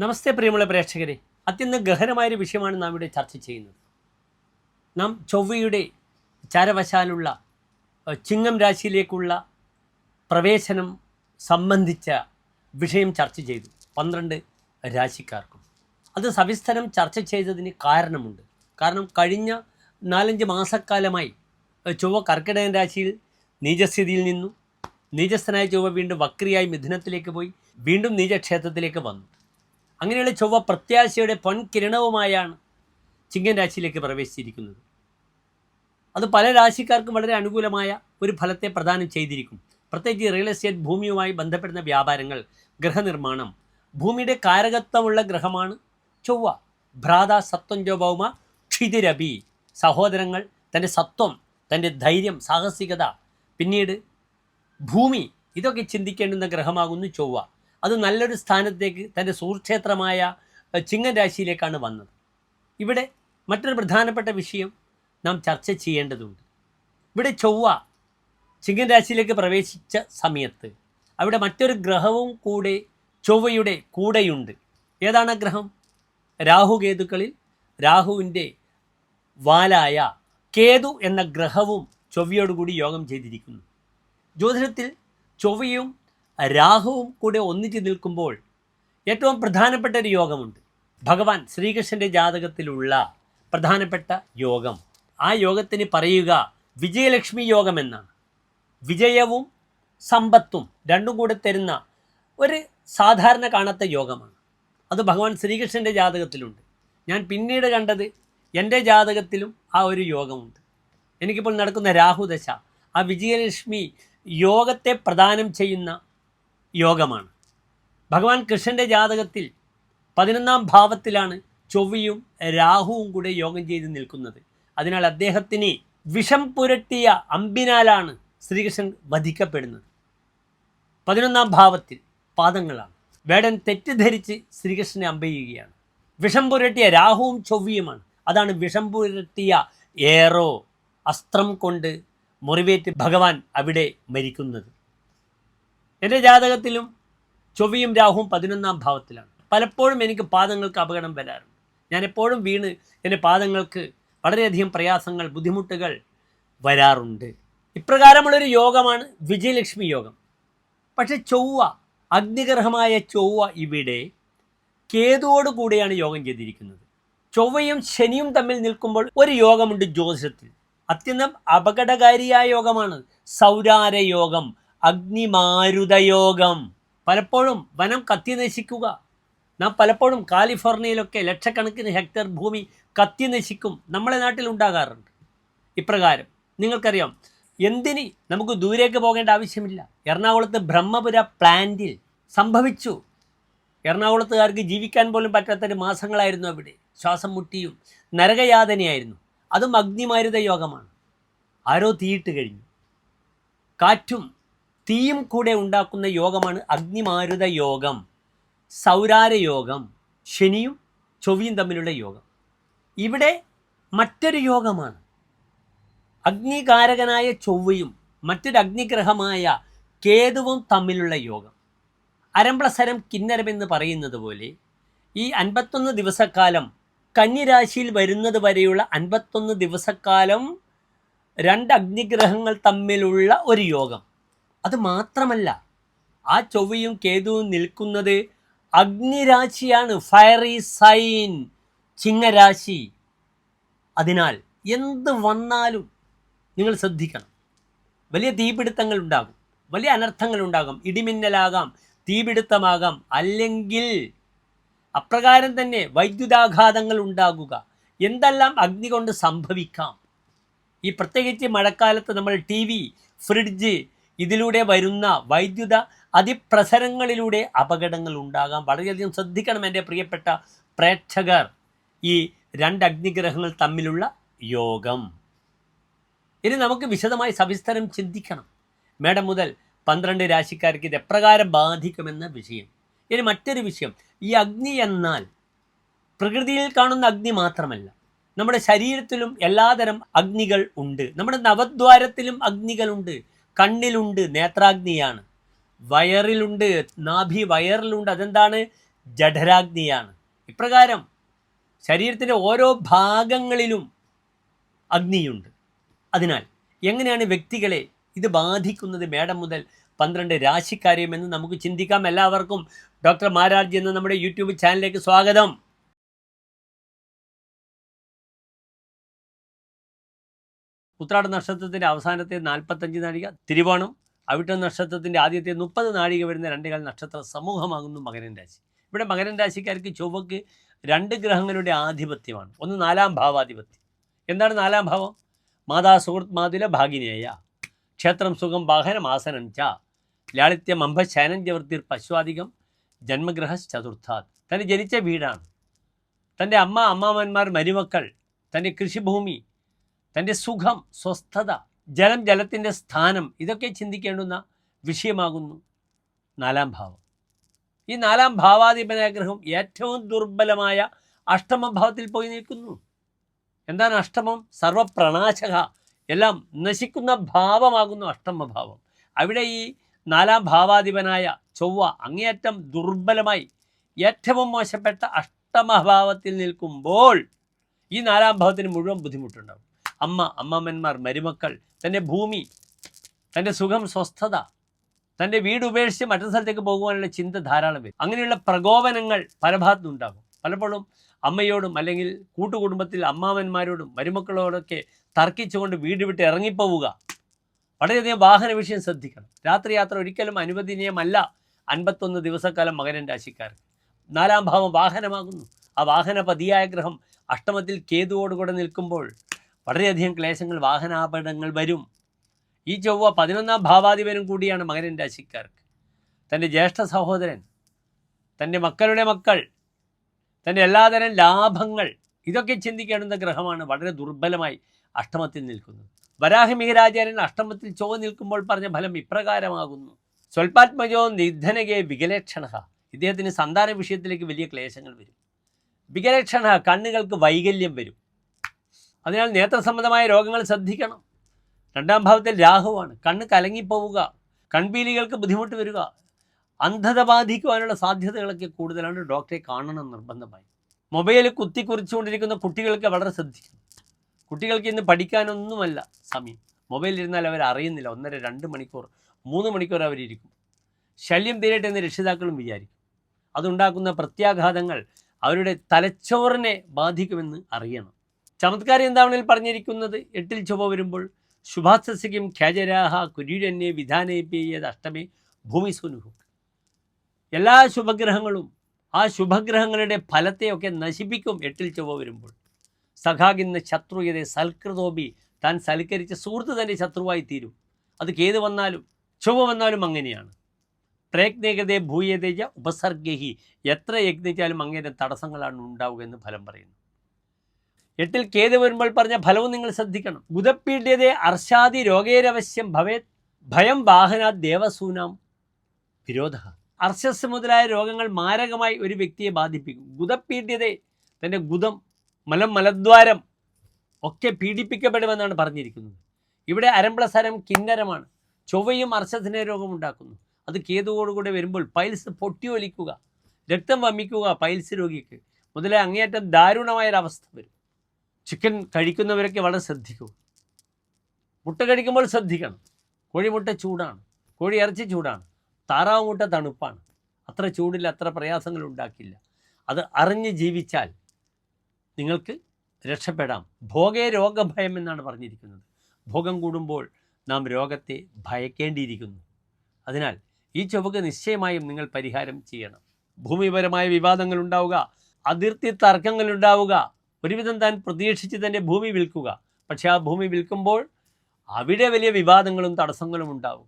നമസ്തേ പ്രിയമുള്ള പ്രേക്ഷകരെ. അത്യന്തം ഗഹനമായൊരു വിഷയമാണ് നാം ഇവിടെ ചർച്ച ചെയ്യുന്നത്. നാം ചൊവ്വയുടെ ചാരവശാലുള്ള ചിങ്ങം രാശിയിലേക്കുള്ള പ്രവേശനം സംബന്ധിച്ച വിഷയം ചർച്ച ചെയ്തു. പന്ത്രണ്ട് രാശിക്കാർക്കും. അത് സവിസ്തരം ചർച്ച ചെയ്തതിന് കാരണമുണ്ട്. കാരണം കഴിഞ്ഞ നാലഞ്ച് മാസക്കാലമായി ചൊവ്വ കർക്കിടകൻ രാശിയിൽ നീചസ്ഥിതിയിൽ നിന്നു. നീചസ്ഥനായ ചൊവ്വ വീണ്ടും വക്രിയായി മിഥുനത്തിലേക്ക് പോയി. വീണ്ടും നീചക്ഷേത്രത്തിലേക്ക് വന്നു. അങ്ങനെയുള്ള ചൊവ്വ പ്രത്യാശയുടെ പൊൻകിരണവുമായാണ് ചിങ്ങൻ രാശിയിലേക്ക് പ്രവേശിച്ചിരിക്കുന്നത്. അത് പല രാശിക്കാർക്കും വളരെ അനുകൂലമായ ഒരു ഫലത്തെ പ്രദാനം ചെയ്തിരിക്കും. പ്രത്യേകിച്ച് റിയൽ എസ്റ്റേറ്റ് ഭൂമിയുമായി ബന്ധപ്പെടുന്ന വ്യാപാരങ്ങൾ ഗൃഹനിർമ്മാണം ഭൂമിയുടെ കാരകത്വമുള്ള ഗ്രഹമാണ് ചൊവ്വ. ഭ്രാത സത്വം ഭൗമ ക്ഷിതിരബി സഹോദരങ്ങൾ തന്റെ സത്വം തന്റെ ധൈര്യം സാഹസികത. പിന്നീട് ഭൂമി ഇതൊക്കെ ചിന്തിക്കേണ്ടുന്ന ഗ്രഹമാകുന്നു ചൊവ്വ. അത് നല്ലൊരു സ്ഥാനത്തേക്ക് തന്റെ സുഹൃക്ഷേത്രമായ ചിങ്ങൻ രാശിയിലേക്കാണ് വന്നത്. ഇവിടെ മറ്റൊരു പ്രധാനപ്പെട്ട വിഷയം നാം ചർച്ച ചെയ്യേണ്ടതുണ്ട്. ഇവിടെ ചൊവ്വ ചിങ്ങൻ രാശിയിലേക്ക് പ്രവേശിച്ച സമയത്ത് അവിടെ മറ്റൊരു ഗ്രഹവും കൂടെ ചൊവ്വയുടെ കൂടെയുണ്ട്. ഏതാണ് ഗ്രഹം? രാഹുകേതുക്കളിൽ രാഹുവിന്റെ വാലായ കേതു എന്ന ഗ്രഹവും ചൊവ്വയോടുകൂടി യോഗം ചെയ്തിരിക്കുന്നു. ജ്യോതിഷത്തിൽ ചൊവ്വയും രാഹുവും കൂടെ ഒന്നിച്ച് നിൽക്കുമ്പോൾ ഏറ്റവും പ്രധാനപ്പെട്ട ഒരു യോഗമുണ്ട്. ഭഗവാൻ ശ്രീകൃഷ്ണന്റെ ജാതകത്തിലുള്ള പ്രധാനപ്പെട്ട യോഗം. ആ യോഗത്തിന് പറയുക വിജയലക്ഷ്മി യോഗം എന്നാണ്. വിജയവും സമ്പത്തും രണ്ടും കൂടെ തരുന്ന ഒരു സാധാരണ കാണാത്ത യോഗമാണ്. അത് ഭഗവാൻ ശ്രീകൃഷ്ണന്റെ ജാതകത്തിലുണ്ട്. ഞാൻ പിന്നീട് കണ്ടത് എന്റെ ജാതകത്തിലും ആ ഒരു യോഗമുണ്ട്. എനിക്കിപ്പോൾ നടക്കുന്ന രാഹുദശ ആ വിജയലക്ഷ്മി യോഗത്തെ പ്രദാനം ചെയ്യുന്ന യോഗമാണ്. ഭഗവാൻ കൃഷ്ണന്റെ ജാതകത്തിൽ പതിനൊന്നാം ഭാവത്തിലാണ് ചൊവ്വയും രാഹുവും കൂടെ യോഗം ചെയ്ത് നിൽക്കുന്നത്. അതിനാൽ അദ്ദേഹത്തിന് വിഷം പുരട്ടിയ അമ്പിനാലാണ് ശ്രീകൃഷ്ണൻ വധിക്കപ്പെടുന്നത്. പതിനൊന്നാം ഭാവത്തിൽ പാദങ്ങളാണ്. വേടൻ തെറ്റിദ്ധരിച്ച് ശ്രീകൃഷ്ണനെ അമ്പയുകയാണ് വിഷം പുരട്ടിയ രാഹുവും ചൊവ്വയുമാണ്. അതാണ് വിഷം പുരട്ടിയ ഏറോ അസ്ത്രം കൊണ്ട് മുറിവേറ്റ് ഭഗവാൻ അവിടെ മരിക്കുന്നത്. എന്റെ ജാതകത്തിലും ചൊവ്വയും രാഹുവും പതിനൊന്നാം ഭാവത്തിലാണ്. പലപ്പോഴും എനിക്ക് പാദങ്ങൾക്ക് അപകടം വരാറുണ്ട്. ഞാൻ എപ്പോഴും വീണ് എന്റെ പാദങ്ങൾക്ക് വളരെയധികം പ്രയാസങ്ങൾ ബുദ്ധിമുട്ടുകൾ വരാറുണ്ട്. ഇപ്രകാരമുള്ളൊരു യോഗമാണ് വിജയലക്ഷ്മി യോഗം. പക്ഷെ ചൊവ്വ അഗ്നിഗ്രഹമായ ചൊവ്വ ഇവിടെ കേതുവോട് കൂടിയാണ് യോഗം ചെയ്തിരിക്കുന്നത്. ചൊവ്വയും ശനിയും തമ്മിൽ നിൽക്കുമ്പോൾ ഒരു യോഗമുണ്ട് ജ്യോതിഷത്തിൽ. അത്യന്തം അപകടകാരിയായ യോഗമാണ് സൗരാര യോഗം. അഗ്നിമാരുതയോഗം. പലപ്പോഴും വനം കത്തി നശിക്കുക നാം പലപ്പോഴും കാലിഫോർണിയയിലൊക്കെ ലക്ഷക്കണക്കിന് ഹെക്ടർ ഭൂമി കത്തി നശിക്കും നമ്മളെ നാട്ടിൽ ഉണ്ടാകാറുണ്ട്. ഇപ്രകാരം നിങ്ങൾക്കറിയാം എന്തിന് നമുക്ക് ദൂരേക്ക് പോകേണ്ട ആവശ്യമില്ല. എറണാകുളത്ത് ബ്രഹ്മപുര പ്ലാന്റിൽ സംഭവിച്ചു. എറണാകുളത്തുകാർക്ക് ജീവിക്കാൻ പോലും പറ്റാത്തൊരു മാസങ്ങളായിരുന്നു അവിടെ. ശ്വാസം മുട്ടിയും നരകയാതനയായിരുന്നു. അതും അഗ്നിമാരുത യോഗമാണ് ആരോ തീയിട്ട് കഴിഞ്ഞു. കാറ്റും തീയും കൂടെ ഉണ്ടാക്കുന്ന യോഗമാണ് അഗ്നിമാരുത യോഗം സൗരാര യോഗം ശനിയും ചൊവ്വയും തമ്മിലുള്ള യോഗം. ഇവിടെ മറ്റൊരു യോഗമാണ്. അഗ്നികാരകനായ ചൊവ്വയും മറ്റൊരു അഗ്നിഗ്രഹമായ കേതുവും തമ്മിലുള്ള യോഗം. അരംപ്ലസരം കിന്നരമെന്ന് പറയുന്നത് പോലെ ഈ അൻപത്തൊന്ന് ദിവസക്കാലം കന്നിരാശിയിൽ വരുന്നത് വരെയുള്ള അൻപത്തൊന്ന് ദിവസക്കാലം രണ്ട് അഗ്നിഗ്രഹങ്ങൾ തമ്മിലുള്ള ഒരു യോഗം. അത് മാത്രമല്ല ആ ചൊവ്വയും കേതുവും നിൽക്കുന്നത് അഗ്നിരാശിയാണ് ഫയറി സൈൻ ചിങ്ങരാശി. അതിനാൽ എന്ത് വന്നാലും നിങ്ങൾ ശ്രദ്ധിക്കണം. വലിയ തീപിടുത്തങ്ങൾ ഉണ്ടാകും വലിയ അനർത്ഥങ്ങൾ ഉണ്ടാകും ഇടിമിന്നലാകാം തീപിടുത്തമാകാം. അല്ലെങ്കിൽ അപ്രകാരം തന്നെ വൈദ്യുതാഘാതങ്ങൾ ഉണ്ടാകുക. എന്തെല്ലാം അഗ്നി കൊണ്ട് സംഭവിക്കാം? ഈ പ്രത്യേകിച്ച് മഴക്കാലത്ത് നമ്മൾ ടി വി ഫ്രിഡ്ജ് ഇതിലൂടെ വരുന്ന വൈദ്യുത അതിപ്രസരങ്ങളിലൂടെ അപകടങ്ങൾ ഉണ്ടാകാം. വളരെയധികം ശ്രദ്ധിക്കണം എന്റെ പ്രിയപ്പെട്ട പ്രേക്ഷകർ. ഈ രണ്ട് അഗ്നിഗ്രഹങ്ങൾ തമ്മിലുള്ള യോഗം. ഇനി നമുക്ക് വിശദമായി സവിസ്തരം ചിന്തിക്കണം. മേഡം മുതൽ പന്ത്രണ്ട് രാശിക്കാർക്ക് ഇത് എപ്രകാരം ബാധിക്കുമെന്ന വിഷയം. ഇനി മറ്റൊരു വിഷയം. ഈ അഗ്നി എന്നാൽ പ്രകൃതിയിൽ കാണുന്ന അഗ്നി മാത്രമല്ല. നമ്മുടെ ശരീരത്തിലും എല്ലാതരം അഗ്നികൾ ഉണ്ട്. നമ്മുടെ നവദ്വാരത്തിലും അഗ്നികളുണ്ട് കണ്ണിലുണ്ട് നേത്രാഗ്നിയാണ്. വയറിലുണ്ട് നാഭി വയറിലുണ്ട് അതെന്താണ്? ജഠരാഗ്നിയാണ്. ഇപ്രകാരം ശരീരത്തിന്റെ ഓരോ ഭാഗങ്ങളിലും അഗ്നിയുണ്ട്. അതിനാൽ എങ്ങനെയാണ് വ്യക്തികളെ ഇത് ബാധിക്കുന്നത്? മേഡം മുതൽ പന്ത്രണ്ട് രാശിക്കാരെയും എന്ന് നമുക്ക് ചിന്തിക്കാം. എല്ലാവർക്കും ഡോക്ടർ മാരാർജി എന്ന നമ്മുടെ യൂട്യൂബ് ചാനലിലേക്ക് സ്വാഗതം. ഉത്രാട നക്ഷത്രത്തിന്റെ അവസാനത്തെ നാൽപ്പത്തഞ്ച് നാഴിക തിരുവോണം അവിട്ട നക്ഷത്രത്തിന്റെ ആദ്യത്തെ മുപ്പത് നാഴിക വരുന്ന രണ്ടുകാൽ നക്ഷത്ര സമൂഹമാകുന്നു മകരൻ രാശി. ഇവിടെ മകരൻ രാശിക്കാർക്ക് ചൊവ്വക്ക് രണ്ട് ഗ്രഹങ്ങളുടെ ആധിപത്യമാണ്. ഒന്ന് നാലാം ഭാവാധിപത്യം. എന്താണ് നാലാം ഭാവം? മാതാ സുഹൃത് മാതുല ഭാഗിനേയ. ക്ഷേത്രം സുഖം വാഹനം ആസനം ച. ലാളിത്യം അംബ ശൈനഞ്ജവൃത്തിർ പശ്വാധികം. ജന്മഗ്രഹ ചതുർത്ഥാത്. തന്റെ ജനിച്ച വീടാണ്. തന്റെ അമ്മ അമ്മാവന്മാർ മരുമക്കൾ. തന്റെ കൃഷിഭൂമി തന്റെ സുഖം സ്വസ്ഥത ജലം ജലത്തിന്റെ സ്ഥാനം ഇതൊക്കെ ചിന്തിക്കേണ്ടുന്ന വിഷയമാകുന്നു നാലാം ഭാവം. ഈ നാലാം ഭാവാധിപനാഗ്രഹം ഏറ്റവും ദുർബലമായ അഷ്ടമഭാവത്തിൽ പോയി നിൽക്കുന്നു. എന്താണ് അഷ്ടമം? സർവപ്രണാശക എല്ലാം നശിക്കുന്ന ഭാവമാകുന്നു അഷ്ടമഭാവം. അവിടെ ഈ നാലാം ഭാവാധിപനായ ചൊവ്വ അങ്ങേയറ്റം ദുർബലമായി ഏറ്റവും മോശപ്പെട്ട അഷ്ടമഭാവത്തിൽ നിൽക്കുമ്പോൾ ഈ നാലാം ഭാവത്തിന് മുഴുവൻ ബുദ്ധിമുട്ടുണ്ടാവും. അമ്മ അമ്മമ്മന്മാർ മരുമക്കൾ തന്റെ ഭൂമി തന്റെ സുഖം സ്വസ്ഥത തന്റെ വീട് ഉപേക്ഷിച്ച് മറ്റൊരു സ്ഥലത്തേക്ക് പോകുവാനുള്ള ചിന്ത ധാരാളം വരും. അങ്ങനെയുള്ള പ്രകോപനങ്ങൾ പല ഉണ്ടാകും. പലപ്പോഴും അമ്മയോടും അല്ലെങ്കിൽ കൂട്ടുകുടുംബത്തിൽ അമ്മാവന്മാരോടും മരുമക്കളോടൊക്കെ തർക്കിച്ചുകൊണ്ട് വീട് വിട്ട് ഇറങ്ങിപ്പോവുക. വളരെയധികം വാഹന വിഷയം ശ്രദ്ധിക്കണം. രാത്രി യാത്ര ഒരിക്കലും അനുവദനീയമല്ല അൻപത്തൊന്ന് ദിവസക്കാലം മകരൻ രാശിക്കാർക്ക്. നാലാം ഭാവം വാഹനമാകുന്നു. ആ വാഹന പതിയായ ഗ്രഹം അഷ്ടമത്തിൽ കേതുവോടുകൂടെ നിൽക്കുമ്പോൾ വളരെയധികം ക്ലേശങ്ങൾ വാഹനാപകടങ്ങൾ വരും. ഈ ചൊവ്വ പതിനൊന്നാം ഭാവാധിപനും കൂടിയാണ് മകരൻ രാശിക്കാർക്ക്. തന്റെ ജ്യേഷ്ഠ സഹോദരൻ തന്റെ മക്കളുടെ മക്കൾ തന്റെ എല്ലാതരം ലാഭങ്ങൾ ഇതൊക്കെ ചിന്തിക്കേണ്ടുന്ന ഗ്രഹമാണ് വളരെ ദുർബലമായി അഷ്ടമത്തിൽ നിൽക്കുന്നത്. വരാഹമിഹിരാചാര്യൻ അഷ്ടമത്തിൽ ചൊവ്വ നിൽക്കുമ്പോൾ പറഞ്ഞ ഫലം ഇപ്രകാരമാകുന്നു. സ്വൽപാത്മജോ നിധനകെ വികലക്ഷണ. ഇദ്ദേഹത്തിന് സന്താന വിഷയത്തിലേക്ക് വലിയ ക്ലേശങ്ങൾ വരും. വികലക്ഷണ കണ്ണുകൾക്ക് വൈകല്യം വരും. അതിനാൽ നേത്ര സംബന്ധമായ രോഗങ്ങൾ ശ്രദ്ധിക്കണം. രണ്ടാം ഭാവത്തിൽ രാഹുവാണ്. കണ്ണ് കലങ്ങിപ്പോവുക. കൺപീലികൾക്ക് ബുദ്ധിമുട്ട് വരിക. അന്ധത ബാധിക്കുവാനുള്ള സാധ്യതകളൊക്കെ കൂടുതലാണ് ഡോക്ടറെ കാണണം നിർബന്ധമായി. മൊബൈൽ കുത്തി കുറിച്ചുകൊണ്ടിരിക്കുന്ന കുട്ടികൾക്ക് വളരെ ശ്രദ്ധിക്കണം. കുട്ടികൾക്ക് ഇന്ന് പഠിക്കാനൊന്നുമല്ല സമയം. മൊബൈലിൽ ഇരുന്നാൽ അവർ അറിയുന്നില്ല. ഒന്നര രണ്ട് മണിക്കൂർ മൂന്ന് മണിക്കൂർ അവരിയ്ക്കും ശല്യം തീരട്ടെ എന്ന് രക്ഷിതാക്കളും വിചാരിക്കും. അതുണ്ടാക്കുന്ന പ്രത്യാഘാതങ്ങൾ അവരുടെ തലച്ചോറിനെ ബാധിക്കുമെന്ന് അറിയണം. ചമത്കാരം എന്താവണിൽ പറഞ്ഞിരിക്കുന്നത്? എട്ടിൽ ചുവ വരുമ്പോൾ ശുഭാസസ്യം ഖ്യാജരാഹ കുരീരന്യെ വിധാനേപ്പിയത് അഷ്ടമേ ഭൂമി സുനുഹു എല്ലാ ശുഭഗ്രഹങ്ങളും ആ ശുഭഗ്രഹങ്ങളുടെ ഫലത്തെയൊക്കെ നശിപ്പിക്കും എട്ടിൽ ചൊവ്വ വരുമ്പോൾ. സഖാകിന്ന് ശത്രുയതെ സൽകൃതോപി താൻ സൽക്കരിച്ച സുഹൃത്ത് തന്നെ ശത്രുവായി തീരും. അത് കേത് വന്നാലും ചൊവ്വ വന്നാലും അങ്ങനെയാണ്. പ്രയത്നകതയെ ഭൂയതേജ ഉപസർഗഹി എത്ര യജ്ഞിച്ചാലും അങ്ങനെ തടസ്സങ്ങളാണ് ഉണ്ടാവുക എന്ന് ഫലം പറയുന്നു. എട്ടിൽ കേത് വരുമ്പോൾ പറഞ്ഞ ഫലവും നിങ്ങൾ ശ്രദ്ധിക്കണം. ബുധപീഡ്യതയെ അർഷാദി രോഗേരവശ്യം ഭവേത് ഭയം വാഹനാ ദേവസൂനാം വിരോധ. അർശസ് മുതലായ രോഗങ്ങൾ മാരകമായി ഒരു വ്യക്തിയെ ബാധിപ്പിക്കും. ഗുതപ്പീഡ്യതേ തന്റെ ഗുദം മലം മലദ്വാരം ഒക്കെ പീഡിപ്പിക്കപ്പെടുമെന്നാണ് പറഞ്ഞിരിക്കുന്നത്. ഇവിടെ അരംപ്ലസരം കിന്നരമാണ്. ചൊവ്വയും അർശസിനെ രോഗമുണ്ടാക്കുന്നു. അത് കേതുവോടുകൂടെ വരുമ്പോൾ പൈൽസ് പൊട്ടിയൊലിക്കുക രക്തം വമിക്കുക പൈൽസ് രോഗിക്ക്. മുതലേ അങ്ങേയറ്റം ദാരുണമായൊരവസ്ഥ വരും. ചിക്കൻ കഴിക്കുന്നവരൊക്കെ വളരെ ശ്രദ്ധിക്കൂ. മുട്ട കഴിക്കുമ്പോൾ ശ്രദ്ധിക്കണം. കോഴിമുട്ട ചൂടാണ്. കോഴി ഇറച്ചി ചൂടാണ്. താറാവ് മുട്ട തണുപ്പാണ്. അത്ര ചൂടിൽ അത്ര പ്രയാസങ്ങൾ ഉണ്ടാക്കില്ല. അത് അറിഞ്ഞ് ജീവിച്ചാൽ നിങ്ങൾക്ക് രക്ഷപ്പെടാം. ഭോഗേ രോഗഭയം എന്നാണ് പറഞ്ഞിരിക്കുന്നത്. ഭോഗം കൂടുമ്പോൾ നാം രോഗത്തെ ഭയക്കേണ്ടിയിരിക്കുന്നു. അതിനാൽ ഈ ചുവക്ക് നിശ്ചയമായും നിങ്ങൾ പരിഹാരം ചെയ്യണം. ഭൂമിപരമായ വിവാദങ്ങൾ ഉണ്ടാവുക അതിർത്തി തർക്കങ്ങൾ ഉണ്ടാവുക ഒരുവിധം താൻ പ്രതീക്ഷിച്ച് തന്നെ ഭൂമി വിൽക്കുക. പക്ഷേ ആ ഭൂമി വിൽക്കുമ്പോൾ അവിടെ വലിയ വിവാദങ്ങളും തടസ്സങ്ങളും ഉണ്ടാവുക.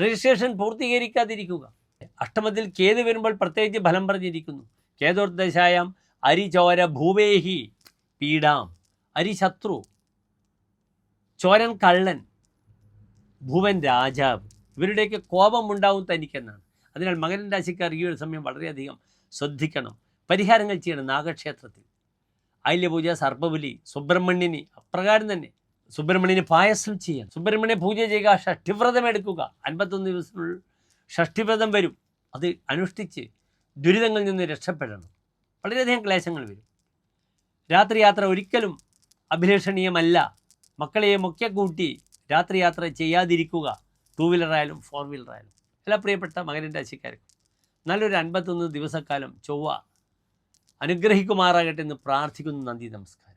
രജിസ്ട്രേഷൻ പൂർത്തീകരിക്കാതിരിക്കുക. അഷ്ടമത്തിൽ കേത് വരുമ്പോൾ പ്രത്യേകിച്ച് ഫലം പറഞ്ഞിരിക്കുന്നു. അരി അരിചോര ഭൂവേഹി പീഡാം. അരിശത്രു ചോരൻ കള്ളൻ ഭൂവൻ രാജാവ്. ഇവരുടെയൊക്കെ കോപം ഉണ്ടാവും തനിക്കെന്നാണ്. അതിനാൽ മകരൻ രാശിക്കാർ ഈ ഒരു സമയം വളരെയധികം ശ്രദ്ധിക്കണം. പരിഹാരങ്ങൾ ചെയ്യണം നാഗക്ഷേത്രത്തിൽ. ആയില്യപൂജ സർപ്പബലി സുബ്രഹ്മണ്യന് അപ്രകാരം തന്നെ. സുബ്രഹ്മണ്യന് പായസം ചെയ്യാം സുബ്രഹ്മണ്യ പൂജ ചെയ്യുക ഷഷ്ടിവ്രതം എടുക്കുക. അൻപത്തൊന്ന് ദിവസത്തിനുള്ളിൽ ഷഷ്ടിവ്രതം വരും. അത് അനുഷ്ഠിച്ച് ദുരിതങ്ങളിൽ നിന്ന് രക്ഷപ്പെടണം. വളരെയധികം ക്ലേശങ്ങൾ വരും. രാത്രി യാത്ര ഒരിക്കലും അഭിലഷണീയമല്ല. മക്കളെയും ഒക്കെ കൂട്ടി രാത്രി യാത്ര ചെയ്യാതിരിക്കുക. ടൂ വീലറായാലും ഫോർ വീലറായാലും. എല്ലാ പ്രിയപ്പെട്ട മകരൻ രാശിക്കാർക്കും നല്ലൊരു അൻപത്തൊന്ന് ദിവസക്കാലം ചൊവ്വ അനുഗ്രഹിക്കുമാറാകട്ടെ എന്ന് പ്രാർത്ഥിക്കുന്നു. നന്ദി നമസ്കാരം.